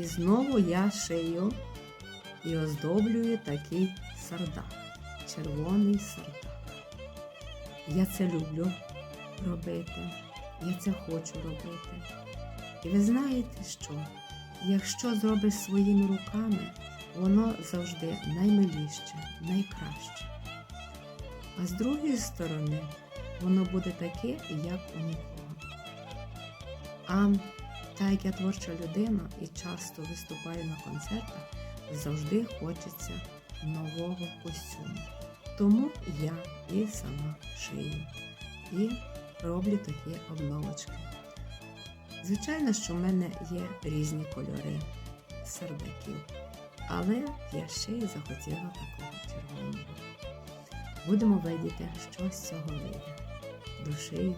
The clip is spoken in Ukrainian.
І знову я шию і оздоблюю такий сардак, червоний сардак. Я це люблю робити, я це хочу робити. І ви знаєте що? Якщо зробиш своїми руками, воно завжди наймиліще, найкраще. А з другої сторони, воно буде таке, як у нікого. А так як я творча людина і часто виступаю на концертах, завжди хочеться нового костюму. Тому я і сама шию і роблю такі обновочки. Звичайно, що в мене є різні кольори сердаків, але я ще й захотіла такого червоного. Будемо видіти, що з цього вийде. Дошию